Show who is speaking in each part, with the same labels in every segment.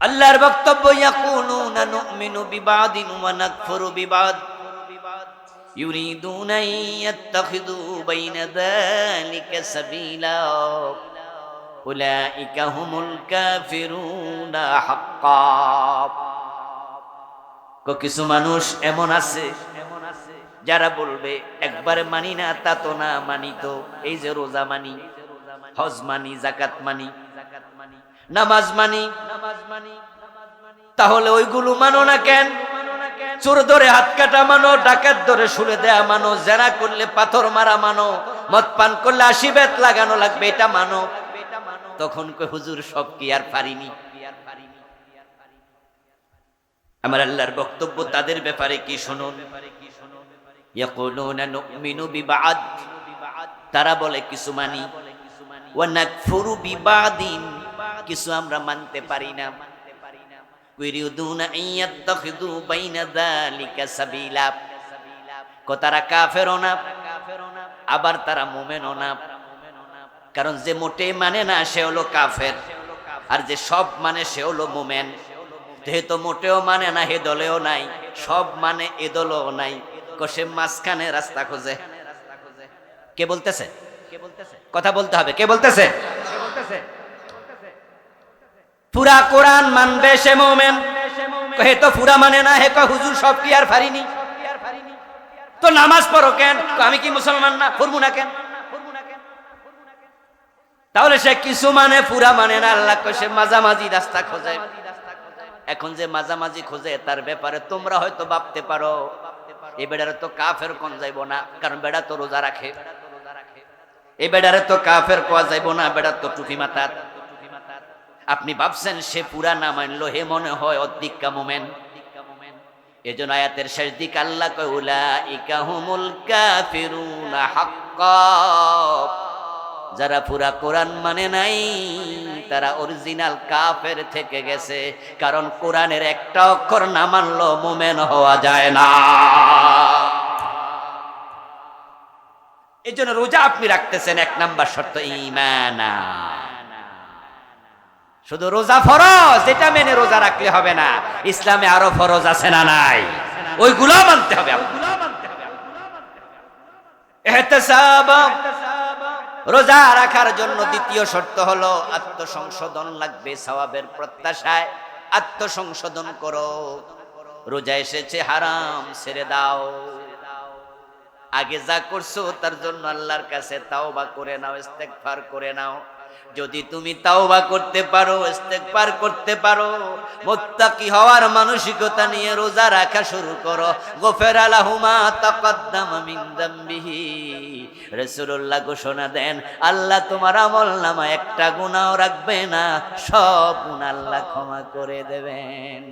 Speaker 1: আল্লাহর বক্তব্য ইয়াকুনু না নুমিনু বিবাদিন ওয়া নাকফুরু বিবাদ। ইউরিদুন ইয়াত্তাখিযু বাইনা যালিকা সাবিলা। উলাইকা হুমুল কাফিরুনা হাক্কা। কিছু মানুষ এমন আছে, যারা বলবে, একবার মানি না, তা তো না মানি তো। এই যে রোজা মানি, হজ মানি জাকাত মানি। নামাজ মানি। তাহলে ওইগুলো মানো না কেন? চোর ধরে হাত কাটা মানো, ডাকাত ধরে শুলে দেয়া মানো, জেরা করলে পাথর মারা মানো, মদ পান করলে আশি বেত লাগানো লাগবে, এটা মানো। তখন কই হুজুর, সব কি আর পারিনি? আমার আল্লাহর বক্তব্য তাদের ব্যাপারে কি শুনুন? তারা বলে, কিছু মানি। ওয়া নাকফুরু বিবাদিন। কিছু আমরা মানতে পারি না। তারা কাফেরও না, আবার তারা মোমেনও কারণ যে মোটেই মানে না, সে হলো কাফের। আর যে সব মানে সে হলো মোমেন। যেহেতু মোটেও মানে না, হে দলেও নাই। সব মানে এ দলেও নাই। কষে মাঝখানে রাস্তা খোঁজে। কে বলতেছে কে বলতেছে? কথা বলতে হবে। কে বলতেছে? পুরা কোরআন মানবে সে মোমেন। হে তো পুরা মানে না? হে হুজুর, সব কি আর পারিনি তো নামাজ পড়ো কেন? আমি কি মুসলমান না? পড়ব না কেন? তাহলে সে কিছু মানে পুরা মানে না? আল্লাহ সে মাঝামাঝি রাস্তা খোঁজে। এখন যে মাঝামাঝি খোঁজে, তার ব্যাপারে তোমরা হয়তো ভাবতে পারো। এ বেড়ারে তো কাফের কোন যাইব না, কারণ বেড়া তো রোজা রাখে। এ বেড়ারে তো কাফের কোয়া যাইব না, বেড়া তো টুপি মাথার। আপনি ভাবছেন সে পুরা না মানলো, হে মনে হয় অধিকা মোমেন। এজন্য আয়াতের শেষ দিক আল্লাহ কয়, উলাইকা হুমুল কাফিরুনা হাক্কা। যারা পুরা কোরআন মানে নাই, তারা অরিজিনাল কাফের থেকে গেছে, কারণ কোরআনের একটা অক্ষর না মানলো, মোমেন হওয়া যায় না। এই জন্য রোজা আপনি রাখতেছেন, এক নাম্বার শর্ত ইমানা শুধু রোজা ফরজ, এটা মেনে রোজা রাখলে হবে না। ইসলামে আরও ফরজ আছে না নাই? ওইগুলো মানতে হবে রোজা রাখার জন্য দ্বিতীয় শর্ত হলো আত্মসংশোধন লাগবে সওয়াবের প্রত্যাশায়। আত্মসংশোধন করো। রোজা এসেছে, হারাম, ছেড়ে দাও। আগে যা করছ, তার জন্য আল্লাহর কাছে তাও বা করে নাও, ইস্তেগফার করে নাও। যদি তুমি তাওবা করতে পারো, ইস্তেগফার করতে পারো, মুত্তাকি হওয়ার মানসিকতা নিয়ে রোজা রাখা শুরু করো। গফের আলাহুমা তাকাদ্দাম মিন দামবিহি। ঘোষণা দেন, আল্লাহ তোমার আমল নামা একটা গুনাহও রাখবে না, সব গুনাহ আল্লাহ ক্ষমা করে দেবেন।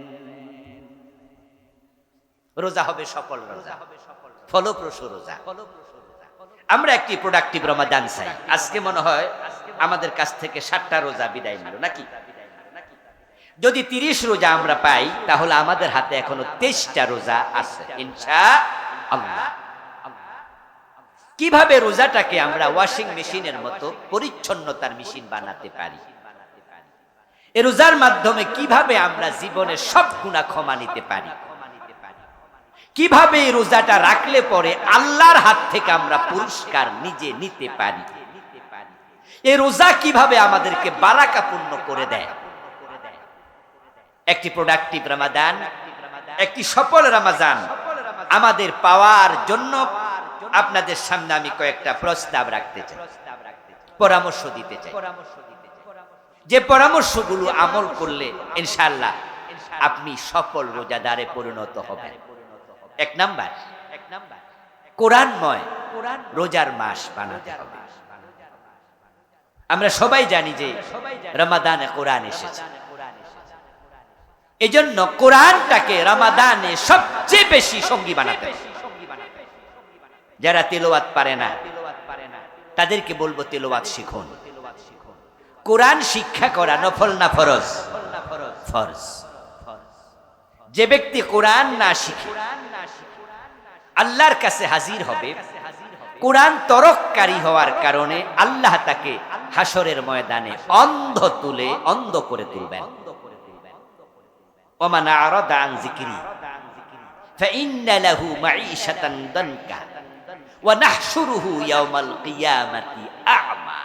Speaker 1: রোজা হবে সফল রোজা। ফলপ্রসূ রোজা। আমরা একটি প্রোডাক্টিভ রমাদান চাই। আজকে মনে হয় আমাদের কাছ থেকে ষাটটা রোজা বিদায় নিল, নাকি? যদি তিরিশ রোজা আমরা পাই, তাহলে আমাদের হাতে এখনও তেইশটা রোজা আছে, ইনশা আল্লাহ। কীভাবে রোজাটাকে আমরা ওয়াশিং মেশিনের মতো পরিচ্ছন্নতার মেশিন বানাতে পারি? এ রোজার মাধ্যমে কীভাবে আমরা জীবনের সব গুণা ক্ষমা নিতে পারি? কীভাবে এই রোজাটা রাখলে পরে আল্লাহর হাত থেকে আমরা পুরস্কার নিজে নিতে পারি? এই রোজা কীভাবে আমাদেরকে বারাকাপূর্ণ করে দেয়? একটি প্রোডাক্টিভ রামাদান একটি সফল রামাজান আমাদের পাওয়ার জন্য আপনাদের সামনে আমি কয়েকটা প্রস্তাব রাখতে চাই, পরামর্শ দিতে চাই। যে পরামর্শগুলো আমল করলে ইনশাল্লাহ আপনি সফল রোজাদারে পরিণত হবেন। এক নাম্বার এক নাম্বার কোরআনময় কোরআন রোজার মাস বানাতে হবে। আমরা সবাই জানি যে রমাদানে কোরআন এসেছে। এজন্য কোরআনটাকে রমাদানে সবচেয়ে বেশি সঙ্গী বানাতে যারা তেলোয়াত পারে না তাদেরকে বলব তেলোয়াত শিখুন। কোরআন শিক্ষা করা নফল না ফরজ? ফরজ। যে ব্যক্তি কোরআন না শিখে আল্লাহর কাছে হাজির হবে। কোরআন তরককারী হওয়ার কারণে আল্লাহ তাকে হাসরের ময়দানে অন্ধ তুলে অন্ধ করে তুলবেন ওমান আরাদা আন যিকরি فإن له معيشة ضنكا ونحشره يوم القيامة أعمى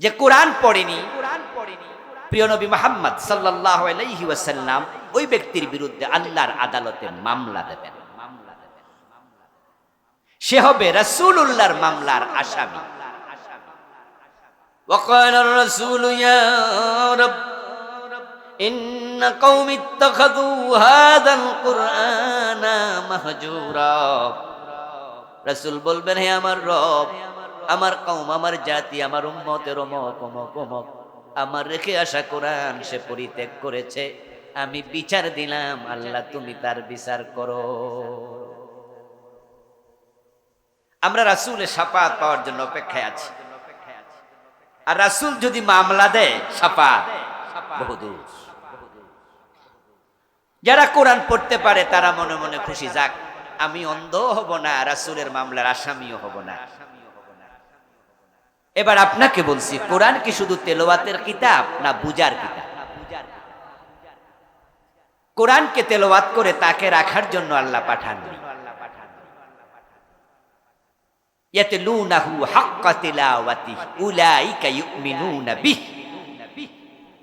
Speaker 1: যে কোরআন পড়েনি প্রিয় নবী মোহাম্মদ সাল্লাল্লাহু আলাইহি ওয়াসাল্লাম ওই ব্যক্তির বিরুদ্ধে আল্লাহর আদালতে মামলা দেবেন সে হবে রাসূলুল্লাহর মামলার আসামি وقال الرسول يا رب إن قوم اتخذوا هذا القرآن مهجورا রাসূল বলবেন হে আমার রব আমার কওম আমার জাতি আমার উম্মতের অমক অমক অমক আমার রেখে আসা কোরআন সে পরিত্যাগ করেছে আমি বিচার দিলাম আল্লাহ তুমি তার বিচার করো আমরা রাসূলের সাফাত পাওয়ার জন্য অপেক্ষায় আছি আর রাসূল যদি মামলা দেয় সাফাত বহুদূর যারা কোরআন পড়তে পারে, তারা মনে মনে খুশি। যাক, আমি অন্ধ হব না, রাসূলের মামলার আসামিও হব না। এবার আপনাকে বলছি, কোরআন কি শুধু তেলাওয়াতের কিতাব না বুজার কিতাব? কোরআনকে তেলাওয়াত করে তাকে রাখার জন্য আল্লাহ পাঠাননি ইয়াতলুনাহু হাক্কা তিলাওয়াতিহি উলাইকা ইউমিনুনা বিহি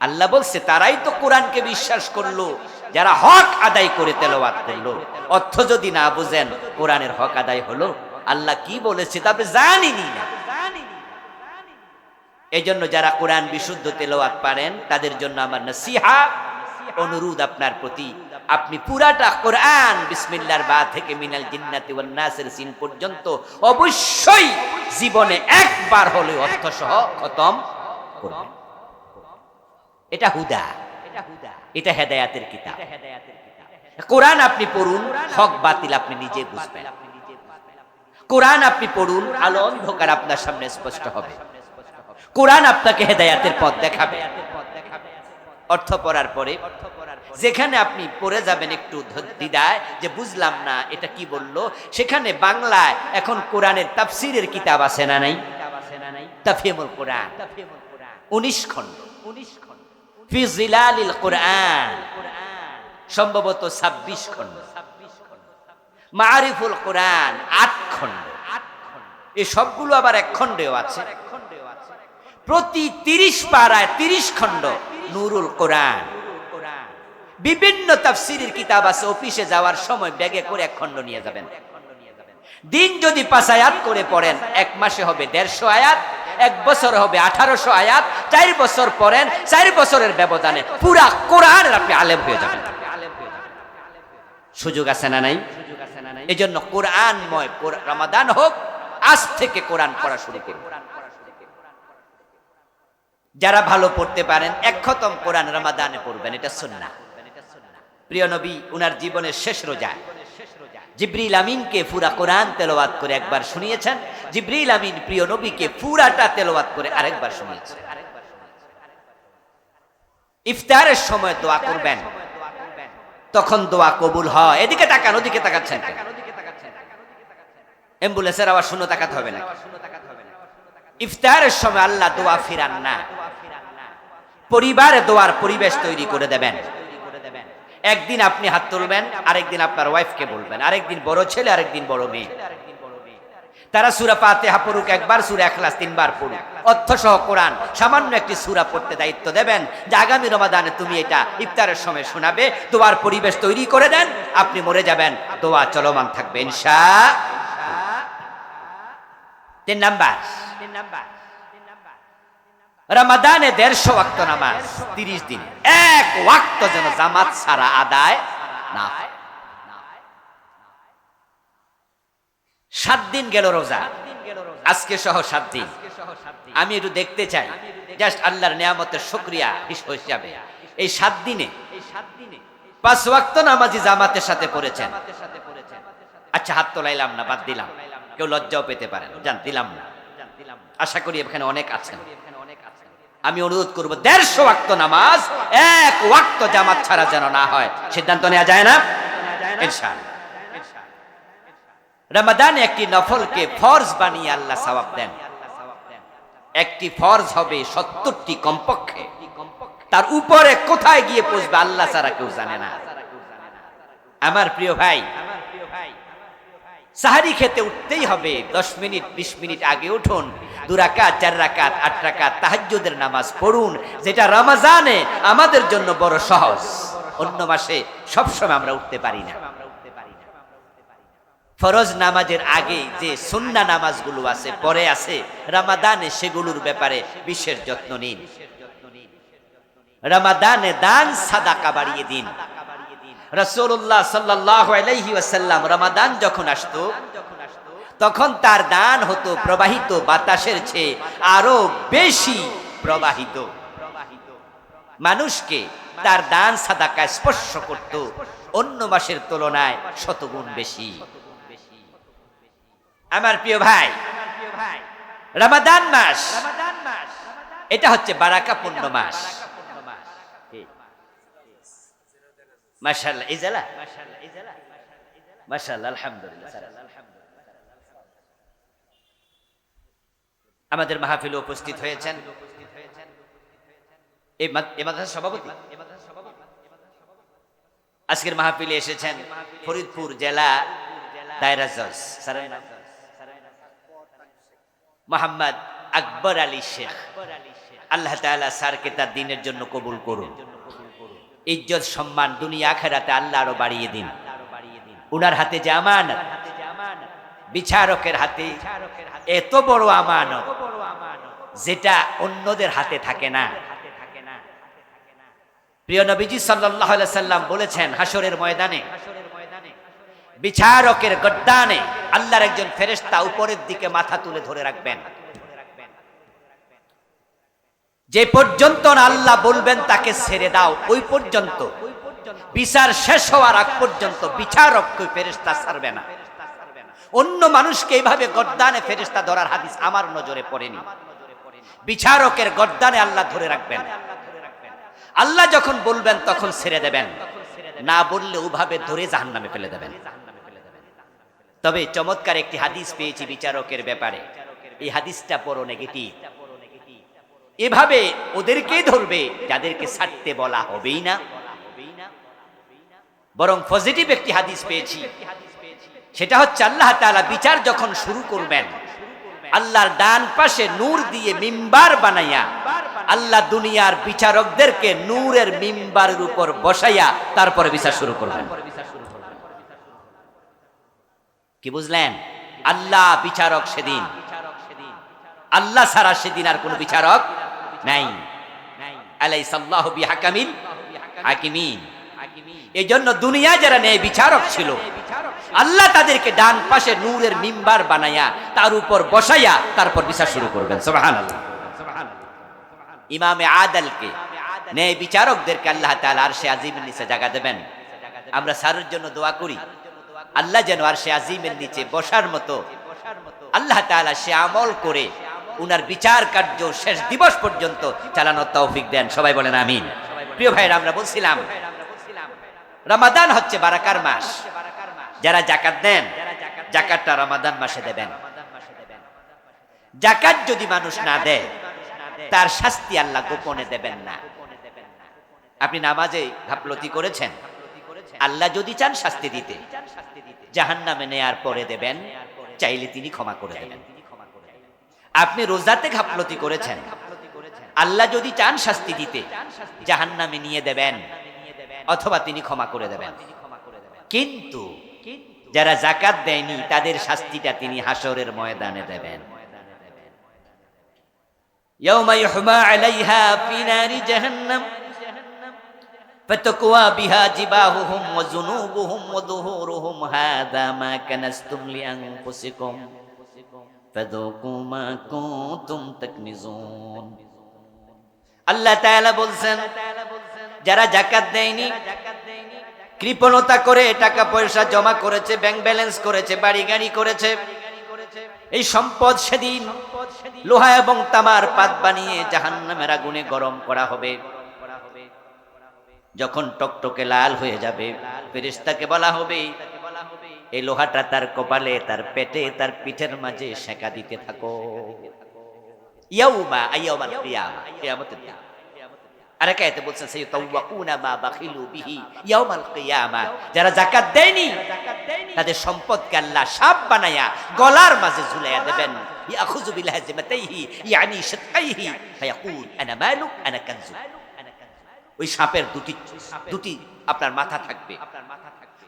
Speaker 1: আল্লাহ বলছে, তারাই তো কোরআনকে বিশ্বাস করল, যারা হক আদায় করে তেলাওয়াত করল। অর্থ যদি না বুঝেন, কোরআনের হক আদায় হলো। আল্লাহ কি বলেছে তবে জানিনি না। এই জন্য যারা কোরআন বিশুদ্ধ তেলাওয়াত পারেন, তাদের জন্য আমার নসিহা, অনুরোধ আপনার প্রতি। আপনি পুরাটা কোরআন বিসমিল্লার বা থেকে মিনাল জিন্নাতি ওয়ান নাসের সিন পর্যন্ত অবশ্যই জীবনে একবার হলে অর্থ সহ খতম করবেন। এটা হুদা। এটা হেদায়াতের কিতাব। কোরআন আপনি পড়ুন, হক বাতিল আপনি নিজে বুঝবেন। কোরআন আপনি পড়ুন, আলো অন্ধকার আপনার সামনে স্পষ্ট হবে। কোরআন আপনাকে হেদায়াতের পথ দেখাবে। অর্থ পড়ার পরে যেখানে আপনি পড়ে যাবেন একটু দ্বিধায় যে বুঝলাম না এটা কি বলল, সেখানে বাংলায় এখন কোরআনের তাফসিরের কিতাব আছে না নাই? তাফিমুল কোরআন। উনিশ খণ্ড। ফি জিলালিল কোরআন। সম্ভবত ছাব্বিশ খণ্ড। মারিফুল কোরআন, আট খণ্ড। এই সবগুলো আবার এক খণ্ডেও আছে। প্রতি তিরিশ পাড়ায় তিরিশ খণ্ড নুরুল কোরআন। বিভিন্ন তাফসিরের কিতাব আছে, অফিসে যাওয়ার সময় ব্যাগে করে এক খণ্ড নিয়ে যাবেন। দিন যদি পাঁচ আয়াত করে পড়েন, এক মাসে হবে দেড়শো আয়াত, এক বছর হবে আঠারোশো আয়াত, চার বছর পড়েন, চার বছরের ব্যবধানে পুরা কোরআন আপনি আলেম হয়ে যাবেন। সুযোগ আছে না নাই? এই জন্য কোরআনময় কোর- রমাদান হোক, আজ থেকে কোরআন পড়া শুরু করুন। যারা ভালো পড়তে পারেন, এক খতম কোরআন রমাদানে পড়বেন, এটা সুন্না প্রিয় নবী, উনার জীবনের শেষ রোজা। জিব্রিল আমিনকে পুরা কোরআন তেলাওয়াত করে একবার শুনিয়েছেন। জিব্রিল আমিন প্রিয় নবীকে পুরাটা তেলাওয়াত করে আরেকবার শুনিয়েছেন। ইফতারের সময় দোয়া করবেন। তখন দোয়া কবুল হয়। এদিকে তাকান, ওদিকে তাকাচ্ছেন অ্যাম্বুলেন্সের আবার শূন্য তাকাতে হবে না ইফতারের সময় আল্লাহ দোয়া ফিরান না। পরিবারে দোয়ার পরিবেশ তৈরি করে দেবেন। একদিন আপনি হাত তুলবেন, আরেকদিন আপনার ওয়াইফকে বলবেন। আরেকদিন বড় ছেলে, আরেকদিন বড় মেয়ে। তারা সুরা ফাতিহা পড়ুক, একবার সুরা এখলাস তিনবার পড়ুক। অর্থ সহ কোরআন, সামান্য একটি সুরা পড়তে দায়িত্ব দেবেন যে আগামী রমাদানে তুমি এটা ইফতারের সময় শোনাবে তোমার পরিবেশ তৈরি করে দেন, আপনি মরে যাবেন, দোয়া চলমান থাকবে, ইনশা তিন নাম্বার। রমাদানে দেড়শো ওয়াক্ত নামাজ, তিরিশ দিন। এক ওয়াক্ত যেন জামাত সারা আদায় না সাত দিন গেল রোজা। আজকে সহ সাত দিন। আমি একটু দেখতে চাই। জাস্ট আল্লাহর নিয়ামতের শুক্রিয়া হিসাবে এই সাত দিনে পাঁচ ওয়াক্ত নামাজি জামাতের সাথে পড়েছেন। আচ্ছা হাত তোলাইলাম না, বাদ দিলাম। কেউ লজ্জাও পেতে পারেন জান, দিলাম না। আশা করি এখানে অনেক আছেন। আমি অনুরোধ করব, দেড়শো ওয়াক্ত নামাজ, এক ওয়াক্ত জামাত ছাড়া যেন না হয়। সিদ্ধান্ত নেওয়া যায় না? রমাদানে একটি নফলকে ফরজ বানিয়ে আল্লাহ সওয়াব দেন। একটি ফরজ হবে সত্তরটি কমপক্ষে। তার উপরে কোথায় গিয়ে পৌঁছবে আল্লাহ ছাড়া কেউ জানে না। আমার প্রিয় ভাই, সাহারি খেতে উঠতেই হবে, দশ মিনিট, বিশ মিনিট আগে উঠুন। দু রাকাত, চার রাকাত, আট রাকাত তাহাজ্জুদের নামাজ পড়ুন, যেটা রমাজানে আমাদের জন্য বড় সহজ। অন্য মাসে সবসময় আমরা উঠতে পারি না। ফরজ নামাজের আগে যে সুন্না নামাজগুলো আছে, পরে আছে, রামাদানে সেগুলোর ব্যাপারে বিশেষ যত্ন নিন। রামাদানে দান, সাদাকা বাড়িয়ে দিন। রসুল্লাহ সাল্লাহ আলাইহি ওয়াসাল্লাম রমাদান যখন আসতো তখন তার দান হতো প্রবাহিত বাতাসের চেয়ে আরও বেশি প্রবাহিত। মানুষকে তার দান সাদাকা স্পর্শ করত, অন্য মাসের তুলনায় শতগুণ বেশি। আমার প্রিয় ভাই, রমাদান মাস, এটা হচ্ছে বারাকাপূর্ণ মাস। মাশাল্লাহ এই জেলা মাশাল্লাহ আলহামদুলিল্লাহ আমাদের মাহফিলে উপস্থিত হয়েছেন। আজকের মাহফিলে এসেছেন ফরিদপুর জেলা মোহাম্মদ আকবর আলী শেখ। আল্লাহ তাআলা স্যারকে তার দিনের জন্য কবুল করুন। ইজ্জত, সম্মান দুনিয়া আখেরাতে আল্লাহ আরও বাড়িয়ে দিন। উনার হাতে যে আমানত বিচারকের হাতে। এত বড় আমানত যেটা অন্যদের হাতে থাকে না। প্রিয় নবীজি আলাইহি সাল্লাম বলেছেন হাসরের ময়দানে, বিচারকের গদ্দানে আল্লাহর একজন ফেরেশতা উপরের দিকে মাথা তুলে ধরে রাখবেন। যে পর্যন্ত না আল্লাহ বলবেন তাকে ছেড়ে দাও, ওই পর্যন্ত। বিচার শেষ হওয়ার আগ পর্যন্ত বিচারক কই ফেরেশতা ছাড়বে না। অন্য মানুষকে এইভাবে গদ্দানে ফেরেশতা ধরার হাদিস আমার নজরে পড়েনি। বিচারকের গদ্দানে আল্লাহ ধরে রাখবেন। আল্লাহ যখন বলবেন, তখন ছেড়ে দেবেন। না বললে ওভাবে ধরে জাহান্নামে ফেলে দেবেন। তবে চমৎকার একটি হাদিস পেয়েছি বিচারকের ব্যাপারে। এই হাদিসটা বড় নেগেটিভ এভাবে ওদেরকেই ধরবে, যাদেরকে ছাড়তে বলা হবেই না। বরং পজিটিভ একটি হাদিস পেয়েছি। সেটা হচ্ছে আল্লাহ তাআলা বিচার যখন শুরু করবেন, আল্লাহর ডান পাশে নূর দিয়ে মিম্বার বানাইয়া, আল্লাহ দুনিয়ার বিচারকদেরকে নূরের মিম্বারের উপর বসাইয়া তারপরে বিচার শুরু করবেন। কি বুঝলেন? আল্লাহ বিচারক সেদিন, আল্লাহ সারা সেদিন আর কোন বিচারক নাই। আলাই সাল্লাহ বিহাকামিল হাকিমিন। এই জন্য দুনিয়া যারা নেই বিচারক ছিল আল্লাহ তাদেরকে ডান পাশে নূরের মিম্বার বানাইয়া তার উপর বসাইয়া তারপর বিচার শুরু করবেন। সুবহান ইমামে আদালকে, ন্যায় বিচারকদেরকে আল্লাহ তাআলা আরশে আজিমের নিচে জায়গা দেবেন। আমরা সারের জন্য দোয়া করি। আল্লাহ যেন আরশে আজিমের নিচে বসার মতো আল্লাহ তাআলা সে আমল করে উনার বিচার কার্য শেষ দিবস পর্যন্ত চালানোর তৌফিক দেন। সবাই বলেন আমিন। প্রিয় ভাইরা আমরা বলছিলাম, রমাদান হচ্ছে বারাকার মাস। যারা জাকাত দেন জাকাতটা রমাদান মাসে দেবেন। জাকাত যদি মানুষ না দেয়, তার শাস্তি আল্লাহ গোপনে দেবেন না। আপনি নামাজে ঘাপলতি করেছেন? আল্লাহ যদি চান শাস্তি দিতে জাহান নামে নেয়ার পরে দেবেন, চাইলে তিনি ক্ষমা করে দেবেন। আপনি রোজাতে ঘাপলতি করেছেন? আল্লাহ যদি চান শাস্তি দিতে জাহান নামে নিয়ে দেবেন, অথবা তিনি ক্ষমা করে দেবেন। কিন্তু যারা জাকাত দেয়নি তাদের শাস্তিটা তিনি হাসরের ময়দানে দেবেন يوم يحمى عليها في نار جهنم فتقوى بها جباههم وجنوبهم وظهورهم هذا ما كنستم لأنفسكم فذوقوا ما كنتم تكنزون আল্লাহ তাআলা বলছেন যারা জাকাত দেয়নি কৃপণতা করে টাকা পয়সা জমা করেছে ব্যাংক ব্যালেন্স করেছে বাড়ি গাড়ি করেছে। এই সম্পদ সেদিন লোহা এবং তামার পাত বানিয়ে জাহান্নামের আগুনে গরম করা হবে। যখন টকটকে লাল হয়ে যাবে, ফেরেশতাকে বলা হবে এই লোহাটা তার কপালে, তার পেটে, তার পিঠের মাঝে সেঁকা দিতে থাকো। ইয়াউমা আইয়াউমাল কিয়ামা, কিয়ামতের দিন। আরেক আয়াতে বলছেন সাইয়্যুতাওয়াকুনা মা বাখিলু বিহি ইয়াউমাল কিয়ামা। যারা যাকাত দেয়নি, তাদের সম্পদকে আল্লাহ সাপ বানায়া গলার মাঝে ঝুলাইয়া দেবেন। ইয়াখুযু ইয়ানি শাতআইহি ফায়াকুল, আনা মালুক, আনা কানজু ওই সাপের দুটি দুটি আপনার মাথা থাকবে।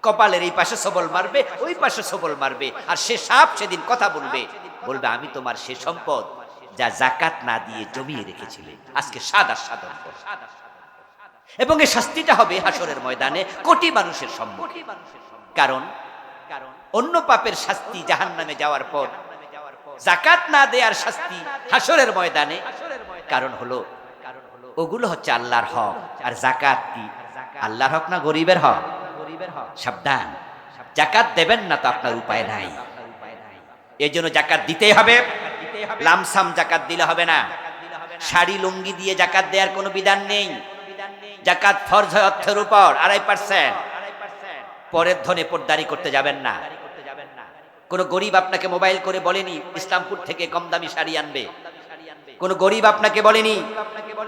Speaker 1: কপালের এই পাশে সবল মারবে, ওই পাশে সবল মারবে। আর সে সাপ সেদিন কথা বলবে বলবে, আমি তোমার সে সম্পদ যা জাকাত না দিয়ে জমিয়ে রেখেছিলে আজকে সাদা সাধন এবং এই শাস্তিটা হবে হাসরের ময়দানে কোটি মানুষের সম্মুখে। কারণ অন্য পাপের শাস্তি জাহান্নামে যাওয়ার পর জাকাত না দেওয়ার শাস্তি হাসরের ময়দানে। কারণ হলো, ওগুলো হচ্ছে আল্লাহর হক, আর জাকাত কি? আল্লাহর হক না গরিবের হক? গরিবের হক সাবধান। জাকাত দেবেন না তো আপনার উপায় নাই। এই জন্য জাকাত দিতেই হবে। লামসাম জাকাত দিলে হবে না। শাড়ি লুঙ্গি দিয়ে জাকাত দেওয়ার কোনো বিধান নেই। জাকাত ফরজ হয় অর্থের উপর আড়াই পার্সেন্ট। পরের ধনে পর্দারি করতে যাবেন না। কোন গরিব আপনাকে মোবাইল করে বলেনি ইসলামপুর থেকে কম দামি শাড়ি আনবে। কোনো গরিব আপনাকে বলেনি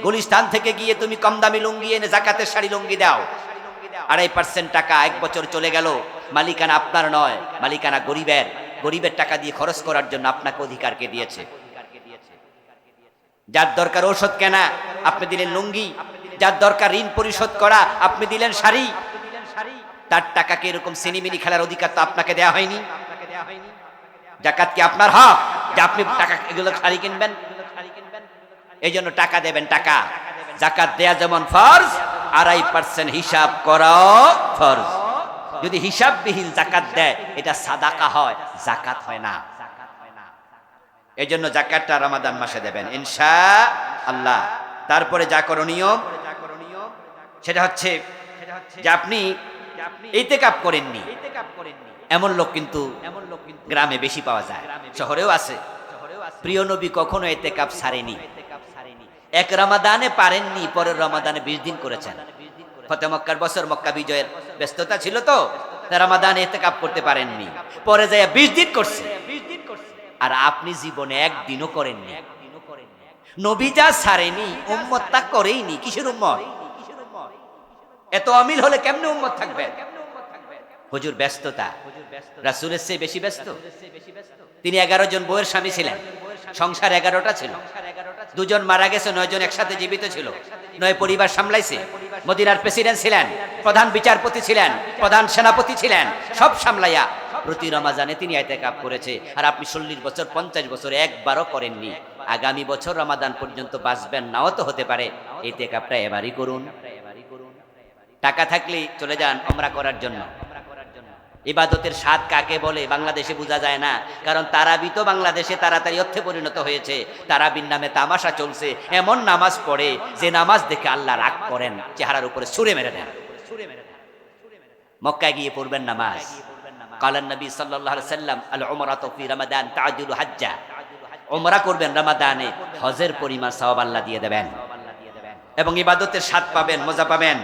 Speaker 1: গুলিস্তান থেকে গিয়ে তুমি কম দামি লুঙ্গি এনে জাকাতের শাড়ি লুঙ্গি দাও। আড়াই পার্সেন্ট টাকা এক বছর চলে গেল। মালিকানা আপনার নয় মালিকানা গরিবের। গরিবের টাকা দিয়ে খরচ করার জন্য আপনাকে অধিকারকে দিয়েছে। যার দরকার ঔষধ কেনা, আপনি দিলেন লুঙ্গি। যার দরকার ঋণ পরিশোধ করা, আপনি দিলেন শাড়ি। তার টাকাকে এরকম সিনিমিনি খেলার অধিকার তো আপনাকে দেয়া হয়নি। জাকাত কি আপনার হক যে আপনি টাকা এগুলো শাড়ি কিনবেন? এই জন্য টাকা দেবেন টাকা। জাকাত দেয়া যেমন ফরজ, আড়াই পার্সেন্ট হিসাব করাও ফরজ। যদি হিসাববিহীন জাকাত দেয়, এটা সাদাকা হয়, জাকাত হয় না। এই জন্য জাকাতটা রমাদান মাসে দেবেন। ইনশা আল্লাহ। তারপরে যা করণীয়, সেটা হচ্ছে যে আপনি এইতে কাপ করেননি। এমন লোক কিন্তু গ্রামে বেশি পাওয়া যায়। শহরেও আছে। প্রিয় নবী কখনো এতে কাপ সারেনি। এক রমাদানে পারেননি, পরের রমাদানে বিশ দিন করেছেন। ফতে মক্কার বছর মক্কা বিজয়ের ব্যস্ততা ছিল তো, তা রমাদানে এতে কাপ করতে পারেননি। পরে যায় বিশ দিন করছে। আর আপনি জীবনে একদিনও করেননি। নবী যা সারেনি উম্মত তা করেইনি। কিসের উম্মত? এত অমিল হলে কেমনে উম্মত থাকবে হুজুর ব্যস্ততা। রাসুলের বেশি ব্যস্ত। তিনি এগারো জন বউয়ের স্বামী ছিলেন। সংসার এগারোটা ছিল। দুজন মারা গেছে নয় জন একসাথে জীবিত ছিল। নয় পরিবার সামলাইছে। মদিনার প্রেসিডেন্ট ছিলেন, প্রধান বিচারপতি ছিলেন, প্রধান সেনাপতি ছিলেন, সব সামলাইয়া প্রতি রমাজানে তিনি এতেকাপ করেছে। আর আপনি চল্লিশ বছর, পঞ্চাশ বছর একবারও করেননি। আগামী বছর রমাদান পর্যন্ত বাঁচবেন, নাও তো হতে পারে। এতেকাপটা এবারই করুন। টাকা থাকলে চলে যান অমরা করার জন্য। ইবাদতের স্বাদ কাকে বলে বাংলাদেশে বোঝা যায় না। কারণ তারাবি তো বাংলাদেশে তাড়াতাড়ি অর্থে পরিণত হয়েছে। তারাবির নামে তামাশা চলছে, এমন নামাজ পড়ে যে নামাজ দেখে আল্লাহ রাগ করেন, চেহারার উপরে সুরে মেরে দেন। মক্কায় গিয়ে পড়বেন নামাজ। কালান নবী আলাইহি সাল্লাম আল উমরাতু ফি রমাদান তাআজুলু হাজ্জা। উমরা করবেন রমাদানে, হজের পরিমাণ সওয়াব আল্লাহ দিয়ে দেবেন। এবং ইবাদতের স্বাদ পাবেন, মজা পাবেন।